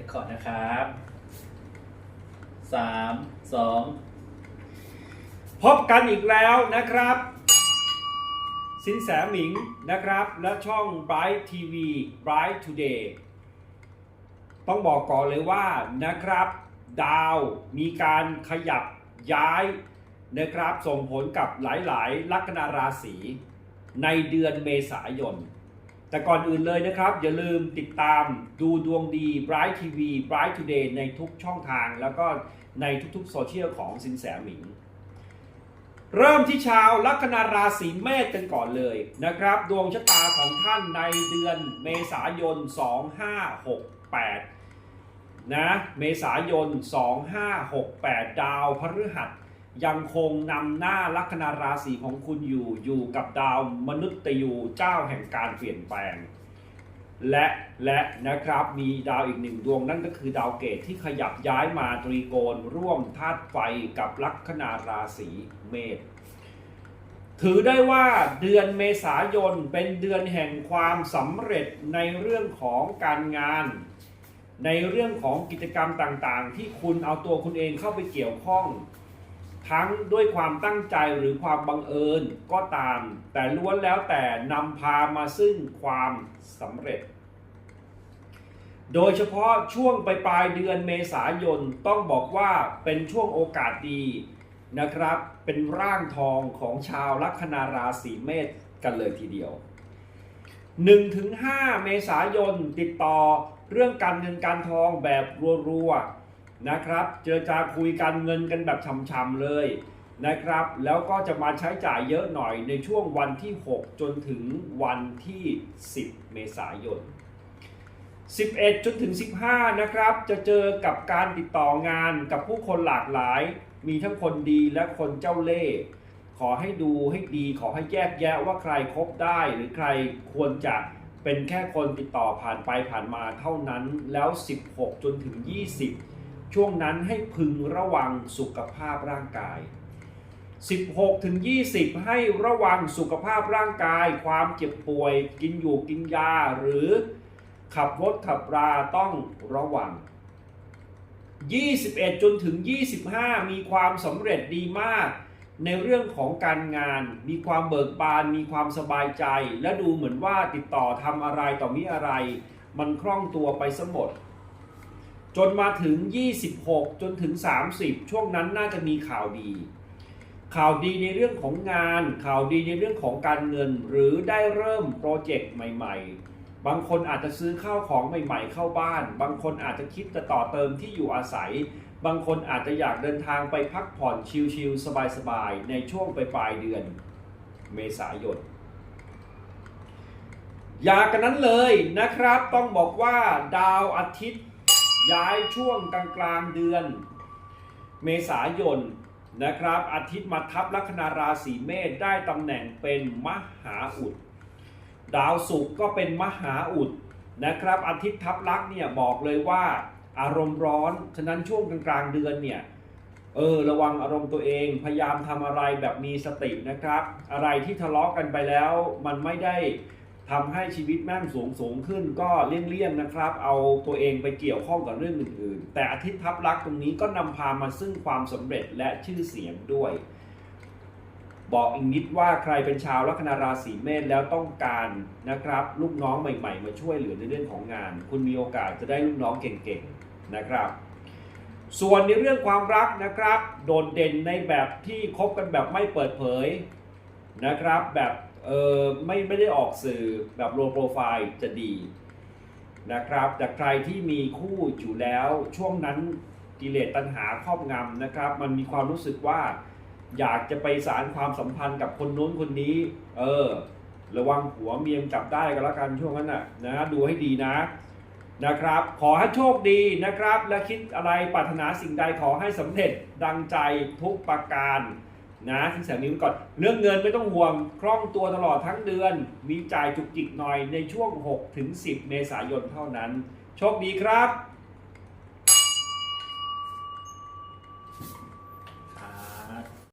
ดี๋ยวก่อนนะครับสามสองพบกันอีกแล้วนะครับ สินแสหมิงนะครับ และช่อง Bright TV Bright Today ต้องบอกก่อนเลยว่านะครับ ดาวมีการขยับย้ายนะครับ ส่งผลกับหลายๆ ลัคนาราศีในเดือนเมษายน แต่ก่อนอื่นเลยนะครับ อย่าลืมติดตามดูดวงดี Bright TV Bright Today ในทุกช่องทาง แล้วก็ในทุกๆโซเชียลของสินแสหมิง เริ่มที่ชาวลัคนาราศีเมษกันก่อนเลยนะครับ ดวงชะตาของท่านในเดือนเมษายน 2568 นะ เมษายน 2568 ดาวพฤหัส ยังคงนำหน้าลัคนาราศีของคุณอยู่อยู่กับดาวมนุษย์ตยูเจ้าแห่งการเปลี่ยนแปลง และและนะครับมีดาวอีกหนึ่งดวงนั่นก็คือดาวเกตที่ขยับย้ายมาตรีโกณร่วมธาตุไฟกับลัคนาราศีเมษถือได้ว่าเดือนเมษายนเป็นเดือนแห่งความสำเร็จในเรื่องของการงาน ในเรื่องของกิจกรรมต่างๆ ที่คุณเอาตัวคุณเองเข้าไปเกี่ยวข้อง ทั้งด้วยความตั้งใจหรือความบังเอิญก็ตาม แต่ล้วนแล้วแต่นำพามาซึ่งความสำเร็จ โดยเฉพาะช่วงปลายปลายเดือนเมษายนต้องบอกว่าเป็นช่วงโอกาสดีนะครับ เป็นร่างทองของชาวลัคนาราศีเมษกันเลยทีเดียว 1-5 เมษายนติดต่อเรื่องการเงินการทองแบบรัวๆ นะครับ เจอจาคุยกันเงินกันแบบช่ำๆเลยนะครับ แล้วก็จะมาใช้จ่ายเยอะหน่อยในช่วงวันที่ 6 จนถึงวันที่ 10 เมษายน 11 จนถึง 15 นะครับ จะเจอกับการติดต่องานกับผู้คนหลากหลาย มีทั้งคนดีและคนเจ้าเล่ห์ขอให้ดูให้ดีขอให้แยกแยะว่าใครคบได้หรือใครควรจะเป็นแค่คนติดต่อผ่านไปผ่านมาเท่านั้นแล้ว 16 จนถึง 20 ช่วงนั้นให้พึงระวังสุขภาพร่างกาย 16ถึง20 ให้ระวังสุขภาพร่างกาย ความเจ็บป่วย กินอยู่กินยา หรือขับรถขับราต้องระวัง 21 จนถึง 25 มีความสำเร็จดีมาก ในเรื่องของการงาน มีความเบิกบาน มีความสบายใจ และดูเหมือนว่าติดต่อทำอะไรต่อมีอะไร มันคล่องตัวไปสมด จนมาถึง 26 จนถึง 30 ช่วงนั้นน่าจะมีข่าวดี ข่าวดีในเรื่องของงาน ข่าวดีในเรื่องของการเงิน หรือได้เริ่มโปรเจกต์ใหม่ๆ บางคนอาจจะซื้อข้าวของใหม่ๆ เข้าบ้าน บางคนอาจจะคิดจะต่อเติมที่อยู่อาศัย บางคนอาจจะอยากเดินทางไปพักผ่อนชิลๆสบายๆ ในช่วงปลายเดือน เมษายนอย่ากันนั้นเลยนะครับ ต้องบอกว่าดาวอาทิตย์ ย้ายช่วงกลางๆเดือน เมษายนนะครับ อาทิตย์มาทับลัคนาราศีเมษได้ตำแหน่งเป็นมหาอุด ดาวศุกร์ก็เป็นมหาอุดนะครับ อาทิตย์ทับลักษณ์เนี่ยบอกเลยว่าอารมณ์ร้อน ฉะนั้นช่วงกลางๆเดือนเนี่ยเออระวังอารมณ์ตัวเองพยายามทำอะไรแบบมีสตินะครับ อะไรที่ทะเลาะกันไปแล้วมันไม่ได้ ทำให้ชีวิตแม่งสูงสูงขึ้นก็เลี่ยงๆนะครับ เอาตัวเองไปเกี่ยวข้องกับเรื่องอื่นๆ แต่อาทิตย์ทับลักษ์ตรงนี้ก็นำพามาซึ่งความสำเร็จและชื่อเสียงด้วย บอกอีกนิดว่าใครเป็นชาวลัคนาราศีเมษแล้วต้องการนะครับ ลูกน้องใหม่ ๆ มาช่วยเหลือในเรื่องของงาน คุณมีโอกาสจะได้ลูกน้องเก่งๆนะครับส่วนในเรื่องความรักนะครับ โดดเด่นในแบบที่คบกันแบบไม่เปิดเผยนะครับ แบบ เออไม่ไม่ได้ออกสื่อแบบโลโปรไฟล์จะดีนะครับ แต่ใครที่มีคู่อยู่แล้วช่วงนั้นกิเลสตัณหาครอบงำนะครับ มันมีความรู้สึกว่า อยากจะไปสารความสัมพันธ์กับคนนู้นคนนี้ เออ ระวังหัวเมียมจับได้กันแล้วกันช่วงนั้นน่ะนะดูให้ดีนะนะครับ ขอให้โชคดีนะครับ และคิดอะไรปรารถนาสิ่งใดขอให้สำเร็จดังใจทุกประการ นะที่แสนนี้ไว้ก่อนเรื่องเงินไม่ต้องห่วงคล่องตัวตลอดทั้งเดือน มีจ่ายจุกจิกหน่อยในช่วง6ถึง10 เมษายนเท่านั้น โชคดีครับ